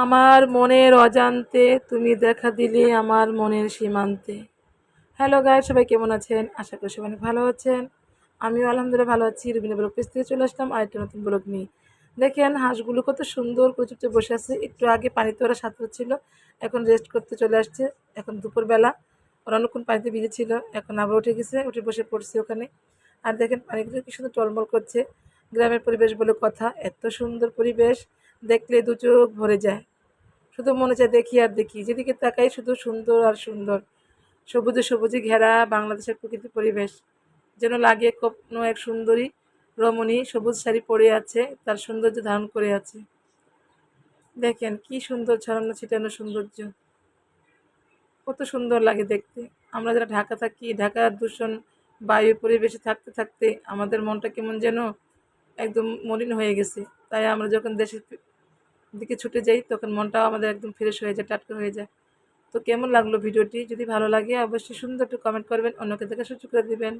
আমার মনের অজান্তে তুমি দেখা দিলে আমার মনের সীমান্তে। হ্যালো গাইড সবাই কেমন আছেন? আশা করি সবাই ভালো আছেন। আমিও আলহামদুলিল্লাহ ভালো আছি। রবীন্দ্র ব্লগ পেজ থেকে চলে আসলাম আরেকটা নতুন ব্লগ নিয়ে। দেখেন, হাঁসগুলো কত সুন্দর করে বসে আছে। একটু আগে পানিতে ওরা সাঁত হচ্ছিল এখন রেস্ট করতে চলে আসছে। এখন দুপুরবেলা, ওরা অনেকক্ষণ পানিতে ভিজেছিল, এখন আবার উঠে গেছে, উঠে বসে পড়ছে ওখানে। আর দেখেন পানিগুলো কি সুন্দর টলমল করছে। গ্রামের পরিবেশ বলে কথা, এত সুন্দর পরিবেশ। দেখলে দু চোখ ভরে যায়। শুধু মনে চায় দেখি আর দেখি। যেদিকে তাকাই শুধু সুন্দর আর সুন্দর। সবুজে সবুজে ঘেরা বাংলাদেশের প্রকৃতি পরিবেশ। যেন লাগে কোনো এক সুন্দরী রমণী সবুজ শাড়ি পরে আছে, তার সৌন্দর্য ধারণ করে আছে। দেখেন কি সুন্দর ছড়ানো ছিটানো সৌন্দর্য। কত সুন্দর লাগে দেখতে। আমরা যারা ঢাকা থাকি ঢাকার দূষণ বায়ু পরিবেশে থাকতে থাকতে আমাদের মনটা কেমন যেন একদম মলিন হয়ে গেছে। তাই আমরা যখন দেশের দিকে ছুটে যাই, তখন মনটাও আমাদের একদম ফ্রেশ হয়ে যায়, টাটকা হয়ে যায়। তো কেমন লাগল ভিডিওটি? যদি ভালো লাগে, অবশ্যই সুন্দর একটু কমেন্ট করবেন, অন্যকে দেখে সুযোগ করে দিবেন।